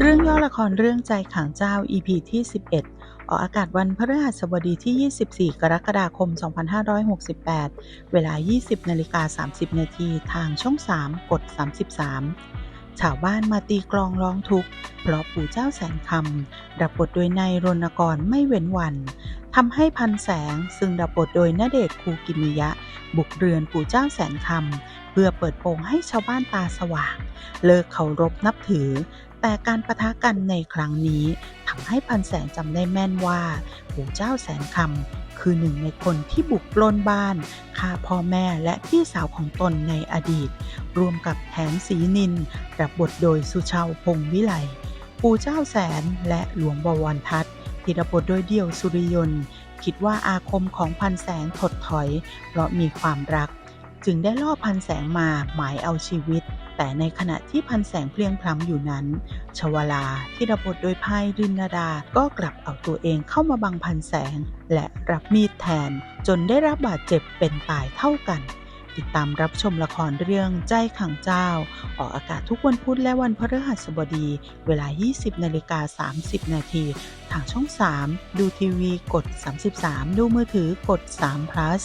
เรื่องย่อละครเรื่องใจขังเจ้า EP ที่ 11 ออกอากาศวันพฤหัสบดีที่ 24 กรกฎาคม 2568 เวลา 20นาฬิกา30 นาทีทางช่อง 3 กด 33 ชาวบ้านมาตีกลองร้องทุกข์ เพราะปู่เจ้าแสนคำรับบทโดยนายรณกรไม่เว้นวันทำให้พันแสงซึ่งรับบทโดยณเดชคูกิมิยะ บุกเรือนปู่เจ้าแสนคำเพื่อเปิดโปงให้ชาวบ้านตาสว่าง เลิกเคารพนับถือ แต่การประทะกันในครั้งนี้ทำให้พันแสงจำได้แม่นว่าปู่เจ้าแสนคำคือหนึ่งในคนที่บุกปล้นบ้านฆ่าพ่อแม่และพี่สาวของตนในอดีต รวมกับแถนศรีนินรับบทโดยสุชาวพงวิไลปู่เจ้าแสนและหลวงบวรทัศน์ที่รับบทโดยเดี่ยวสุริยนต์คิดว่าอาคมของพันแสงถดถอย เพราะมีความรัก จึงได้ล่อพันแสงมาหมายเอาชีวิต แต่ในขณะที่พันแสงเพลียงพล้ำอยู่นั้น ชวลาที่รับบทโดยพายรินดา ก็กลับเอาตัวเองเข้ามาบังพันแสง และรับมีดแทน จนได้รับบาดเจ็บเป็นตายเท่ากัน ติดตามรับชมละครเรื่องใจขังเจ้า ออกอากาศทุกวันพุธและวันพฤหัสบดี เวลา 20นาฬิกา30 นาทีทางช่อง 3 ดูทีวีกด 33 ดูมือถือกด3 plus